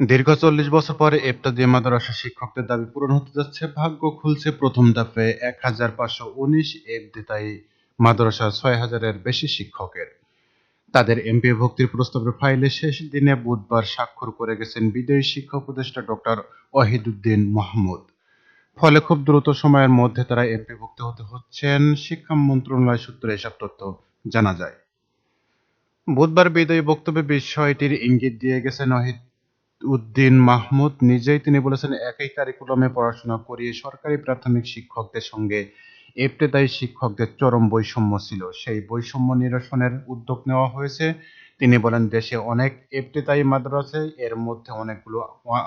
দীর্ঘ চল্লিশ বছর পরে এবতদী মাদ্রাসা শিক্ষকদের দাবি পূরণ হতে যাচ্ছে। ভাগ্য খুলছে প্রথম ধাপে এক হাজার পাঁচশো উনিশ এবতেদায়ী মাদ্রাসা ছয় হাজারের বেশি শিক্ষকের। তাদের এমপি ভক্তির প্রস্তাবের ফাইলে শেষ দিনে বুধবার স্বাক্ষর করে গেছেন বিদায়ী শিক্ষা উপদেষ্টা ডক্টর ওয়াহিদুদ্দিন মাহমুদ। ফলে খুব দ্রুত সময়ের মধ্যে তারা এমপি ভুক্ত হতে হচ্ছেন। শিক্ষা মন্ত্রণালয় সূত্রে এসব তথ্য জানা যায়। বুধবার বিদায়ী বক্তব্যে বিষয়টির ইঙ্গিত দিয়ে গেছেন ওয়াহিদ উদ্দিন মাহমুদ নিজেই তিনি বলেছেন, একই কারিকুলামে পড়াশোনা করিয়ে সরকারি প্রাথমিক শিক্ষকদের সঙ্গে এবতেদায়ী শিক্ষকদের চরম বৈষম্য ছিল। সেই বৈষম্য নিরসনের উদ্যোগ নেওয়া হয়েছে। তিনি বলেন, দেশে অনেক এবতেদায়ী মাদ্রাসা, এর মধ্যে অনেকগুলো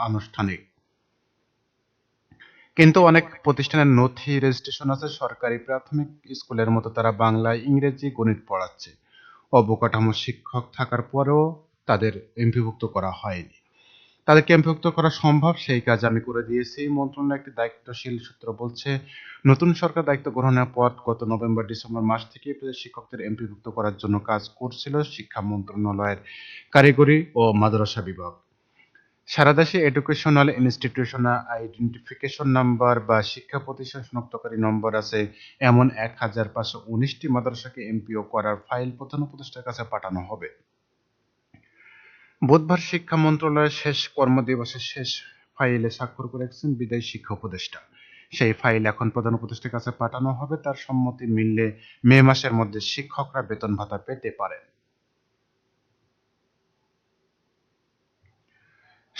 আনুষ্ঠানিক। কিন্তু অনেক প্রতিষ্ঠানের নথি রেজিস্ট্রেশন আছে। সরকারি প্রাথমিক স্কুলের মতো তারা বাংলা ইংরেজি গণিত পড়াচ্ছে। অবকাঠামো শিক্ষক থাকার পরেও তাদের এমপিভুক্ত করা হয়নি। তাদেরকে এমপিভুক্ত করা সম্ভব, সেই কাজ আমি করে দিয়েছি। মন্ত্রণালয় একটি দায়িত্বশীল সূত্র বলছে, নতুন সরকার দায়িত্ব গ্রহণের পর গত নভেম্বর, ডিসেম্বর মাস থেকে শিক্ষকদের এমপিভুক্ত করার জন্য কাজ করছিল শিক্ষা মন্ত্রণালয়ের কারিগরি ও মাদ্রাসা বিভাগ। সারা দেশে এডুকেশনাল ইনস্টিটিউশনাল আইডেন্টিফিকেশন নাম্বার বা শিক্ষা প্রতিষ্ঠান শনাক্তকারী নম্বর আছে। এমন এক হাজার পাঁচশো উনিশটি মাদ্রাসাকে এমপিও করার ফাইল প্রধান উপদেষ্টার কাছে পাঠানো হবে। বুধবার শিক্ষা মন্ত্রণালয়ের শেষ কর্মদিবসের শেষ ফাইলে স্বাক্ষর করেছেন বিদায়ী শিক্ষা উপদেষ্টা। সেই ফাইল এখন প্রধান উপদেষ্টার কাছে পাঠানো হবে। তার সম্মতি মিললে মে মাসের মধ্যে শিক্ষকরা বেতন ভাতা পেতে পারেন।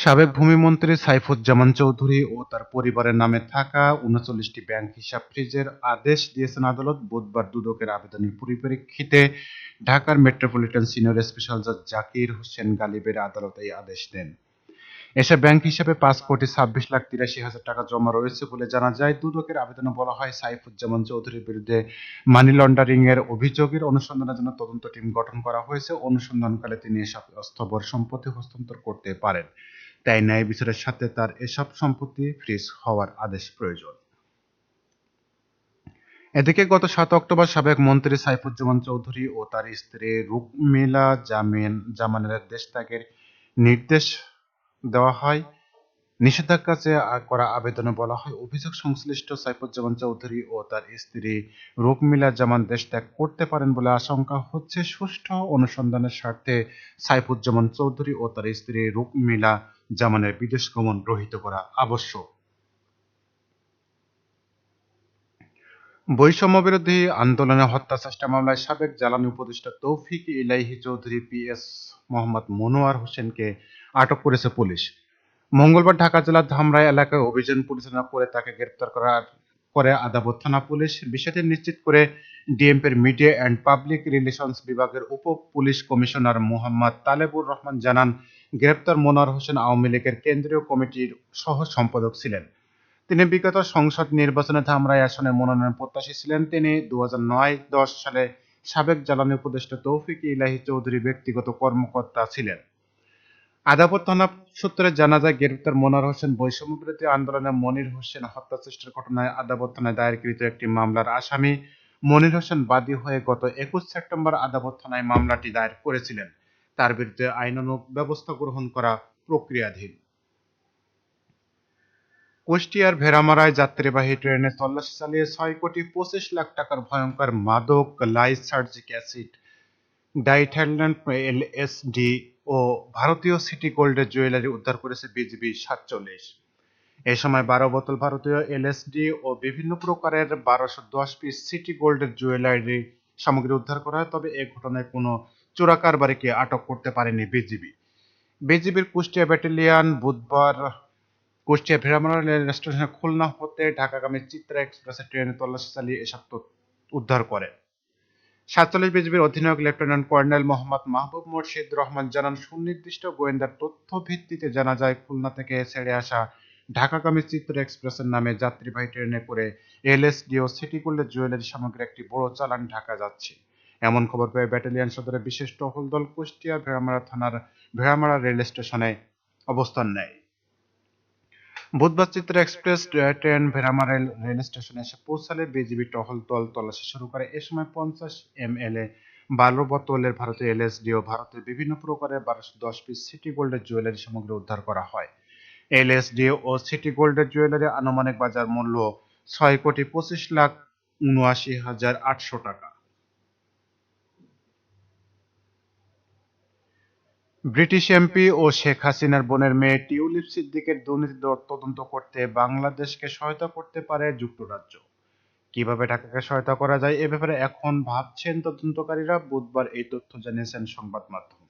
সাবেক ভূমিমন্ত্রী সাইফুজ্জামান চৌধুরী ও তার পরিবারের নামে থাকা উনচল্লিশটি ব্যাংক হিসাব ফ্রিজের আদেশ দিয়েছেন আদালত। বুধবার দুদকের আবেদনের পরিপ্রেক্ষিতে ঢাকার মেট্রোপলিটন সিনিয়র স্পেশাল জাজ জাকির হোসেন গালিবের আদালত এই আদেশ দেন। এসব ব্যাংক হিসাবে পাঁচ কোটি ছাব্বিশ লাখ তিরাশি হাজার টাকা জমা রয়েছে বলে জানা যায়। দুদকের আবেদনে বলা হয়, সাইফুজ্জামান চৌধুরীর বিরুদ্ধে মানি লন্ডারিং এর অভিযোগের অনুসন্ধানের জন্য তদন্ত টিম গঠন করা হয়েছে। অনুসন্ধানকালে তিনি এসব অস্থাবর সম্পত্তি হস্তান্তর করতে পারেন। তাই ন্যায় বিচারের সাথে তার এসব সম্পত্তি ফ্রিজ হওয়ার আদেশ প্রয়োজন। এদিকে গত সাত অক্টোবর সাবেক মন্ত্রী সাইফুজ্জামান চৌধুরী ও তার স্ত্রী রুকমিলা জামিন জামানের দেশ ত্যাগের নির্দেশ দেওয়া হয়। নিষেধাজ্ঞা করা আবেদনে বলা হয়, অভিযোগ সংশ্লিষ্ট সাইফুজ্জামান চৌধুরী ও তার স্ত্রী রুকমিলা জামান দেশ ত্যাগ করতে পারেন বলে আশঙ্কা হচ্ছে। সুষ্ঠু অনুসন্ধানের স্বার্থে সাইফুজ্জামান চৌধুরী ও তার স্ত্রী রুকমিলা জামানের বিদেশ গমন রহিত করা আবশ্যক। বৈষম্য বিরোধী আন্দোলনে হত্যা চেষ্টা মামলায় সাবেক জ্বালানি উপদেষ্টা তৌফিক ইলাইহি চৌধুরী পি এস মোহাম্মদ মনোয়ার হোসেনকে আটক করেছে পুলিশ। মঙ্গলবার ঢাকা জেলার ধামরাই এলাকায় অভিযান পরিচালনা করে তাকে গ্রেপ্তার করার করে আদাবত থানা পুলিশ বিষয়টি নিশ্চিত করে ডিএমপির মিডিয়া অ্যান্ড পাবলিক রিলেশনস বিভাগের উপ পুলিশ কমিশনার মোহাম্মদ তালেবুর রহমান জানান, গ্রেপ্তার মনোয়ার হোসেন আওয়ামী লীগের কেন্দ্রীয় কমিটির সহ সম্পাদক ছিলেন। তিনি বিগত সংসদ নির্বাচনে ধামরাই আসনে মনোনয়ন প্রত্যাশী ছিলেন। তিনি দু নয় দশ সালে সাবেক জ্বালানি উপদেষ্টা তৌফিক ইলাহি চৌধুরী ব্যক্তিগত কর্মকর্তা ছিলেন। আদাবত থানা সূত্রে জানা যায়, গ্রেপ্তার মনোয়ার হোসেন বৈষম্য বিরোধী আন্দোলনে মনির হোসেন হত্যা চেষ্টার ঘটনায় আদাবত থানায় দায়েরকৃত একটি মামলার আসামি মনির হোসেন বাদী হয়ে গত একুশ সেপ্টেম্বর আদাবত থানায় মামলাটি দায়ের করেছিলেন। তার বিরুদ্ধে আইনানুগ ব্যবস্থা গ্রহণ করা প্রক্রিয়াধীন। কুষ্টিয়ার ভেড়ামারায় যাত্রীবাহী ট্রেনে তল্লাশি চালিয়ে ছয় কোটি পঁচিশ লাখ টাকার ভয়ঙ্কর মাদক, লাইসার্জিক অ্যাসিড ডাইথাইল্যান্ড এলএসডি ও ভারতীয় সিটি গোল্ডের জুয়েলারি উদ্ধার করেছে বিজিবি সাতচল্লিশ। এ সময় বারো বোতল ভারতীয় এলএসডি ও বিভিন্ন প্রকারের বারোশো দশ পিস সিটি গোল্ডের জুয়েলারি সামগ্রী উদ্ধার করা হয়, তবে এ ঘটনায় কোনো চোরা কারবারিকে আটক করতে পারেনি বিজিবি। বিজিবির কুষ্টিয়া ব্যাটালিয়ান বুধবার কুষ্টিয়া ভেড়ামারা রেল স্টেশনে খুলনা হতে ঢাকাগামী চিত্রা এক্সপ্রেসের ট্রেনে তল্লাশি চালিয়ে এসব উদ্ধার করে। সাতচল্লিশ বিজিবির অধিনায়ক লেফটেন্যান্ট কর্নেল মোহাম্মদ মাহবুব মুর্শিদ রহমান জানান, সুনির্দিষ্ট গোয়েন্দার তথ্য ভিত্তিতে জানা যায়, খুলনা থেকে ছেড়ে আসা ঢাকাগামী চিত্র এক্সপ্রেসের নামে যাত্রীবাহী ট্রেনে করে এলএসডি ও সিটি গোল্ডের জুয়েলারি সামগ্রী একটি বড় চালান ঢাকা যাচ্ছে। এমন খবর পেয়ে ব্যাটালিয়ন সদরের বিশেষ টহল দল কুষ্টিয়া ভেড়ামারা থানার ভেড়ামারা রেল স্টেশনে অবস্থান নেয়। বুধবার Chitra express train Bheramara rail rail স্টেশনে এসে পৌঁছালে বিজিবি টহল দল তল্লাশি শুরু করে। এ সময় পঞ্চাশ এম এল এ বারো বোতলের ভারতীয় এলএসডি ও ভারতের বিভিন্ন প্রকারের বারোশো দশ পিস সিটি গোল্ডের জুয়েলারি সামগ্রী উদ্ধার করা হয়। এলএসডি ও সিটি গোল্ডের জুয়েলারি আনুমানিক বাজার মূল্য ছয় কোটি পঁচিশ লাখ উনআশি হাজার আটশো টাকা। ব্রিটিশ এমপি ও শেখ হাসিনার বোনের মেয়ে টিউলিপ সিদ্দিকের দুর্নীতি তদন্ত করতে বাংলাদেশকে সহায়তা করতে পারে যুক্তরাজ্য। কীভাবে ঢাকাকে সহায়তা করা যায় এ ব্যাপারে এখন ভাবছেন তদন্তকারীরা, বুধবার এই তথ্য জানিয়েছেন সংবাদ মাধ্যম।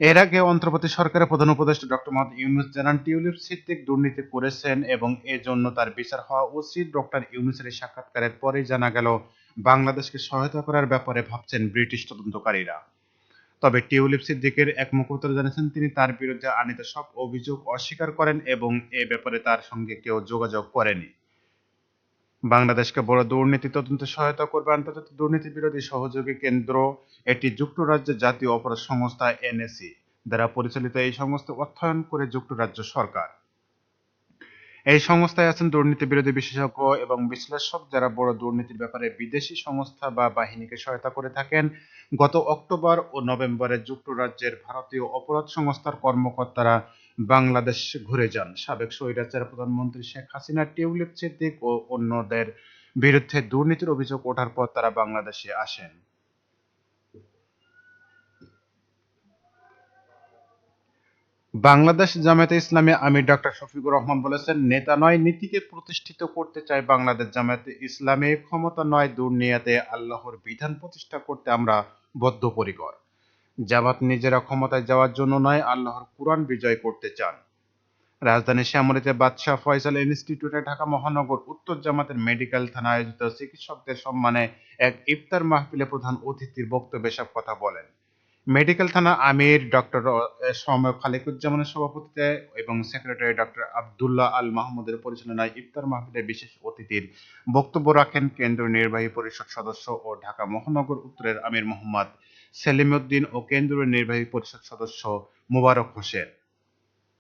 এর আগে অন্তর্বর্তী সরকারের প্রধান উপদেষ্টা ডক্টর মোহাম্মদ ইউনুস জানান, টিউলিপ সিদ্দিক দুর্নীতি করেছেন এবং এজন্য তার বিচার হওয়া উচিত। ডক্টর ইউনুসের এই সাক্ষাৎকারের পরেই জানা গেল, বাংলাদেশকে সহায়তা করার ব্যাপারে ভাবছেন ব্রিটিশ তদন্তকারীরা। তবে টিউলিপ সিদ্দিকের এক মুখপাত্র জানিয়েছেন, তিনি তার বিরুদ্ধে আনিত সব অভিযোগ অস্বীকার করেন এবং এ ব্যাপারে তার সঙ্গে কেউ যোগাযোগ করেনি। বাংলাদেশকে বড় দুর্নীতি তদন্তে সহায়তা করবে আন্তর্জাতিক দুর্নীতি বিরোধী সহযোগী কেন্দ্র, এটি যুক্তরাজ্যের জাতীয় অপরাধ সংস্থা এনএসি, দ্বারা পরিচালিত এই সংস্থা অর্থায়ন করে যুক্তরাজ্য সরকার। এই সংস্থায় আছেন দুর্নীতি বিরোধী বিশেষজ্ঞ এবং বিশ্লেষক যারা বড় দুর্নীতির ব্যাপারে বিদেশি সংস্থা বা বাহিনীকে সহায়তা করে থাকেন। গত অক্টোবর ও নভেম্বরে যুক্তরাজ্যের ভারতীয় অপরাধ সংস্থার কর্মকর্তারা বাংলাদেশ ঘুরে যান। সাবেক স্বৈরাচার প্রধানমন্ত্রী শেখ হাসিনা টিউলিপ সিদ্দিক ও অন্যদের বিরুদ্ধে দুর্নীতির অভিযোগ ওঠার পর তারা বাংলাদেশে আসেন। বাংলাদেশ জামায়াতে ইসলামী আমির ডক্টর শফিকুর রহমান বলেছেন, নেতা নয়, নীতিকে প্রতিষ্ঠিত করতে চায় বাংলাদেশ জামায়াতে ইসলামী, ক্ষমতা নয় দুর্নিয়াতে আল্লাহর বিধান প্রতিষ্ঠা করতে আমরা বদ্ধপরিকর। জামাত নিজেরা ক্ষমতায় যাওয়ার জন্য নয়, আল্লাহর কুরআন বিজয় করতে চান। রাজধানীর শ্যামলীতে বাদশাহ ফয়সাল ইনস্টিটিউটে ঢাকা মহানগর উত্তর জামাতের মেডিকেল থানা আয়োজিত চিকিৎসকদের সম্মানে এক ইফতার মাহফিলে প্রধান অতিথির বক্তব্যে সব কথা বলেন। মেডিকেল থানা আমির ডক্টর সময় খালেকুজ্জামানের সভাপতিতে এবং সেক্রেটারি ডক্টর আবদুল্লাহ আল মাহমুদের পরিচালনায় ইফতার মাহফিলে বিশেষ অতিথির বক্তব্য রাখেন কেন্দ্রীয় নির্বাহী পরিষদ সদস্য ও ঢাকা মহানগর উত্তরের আমির মোহাম্মদ সেলিমউদ্দিন ও কেন্দ্রীয় নির্বাহী পরিষদ সদস্য মোবারক হোসেন।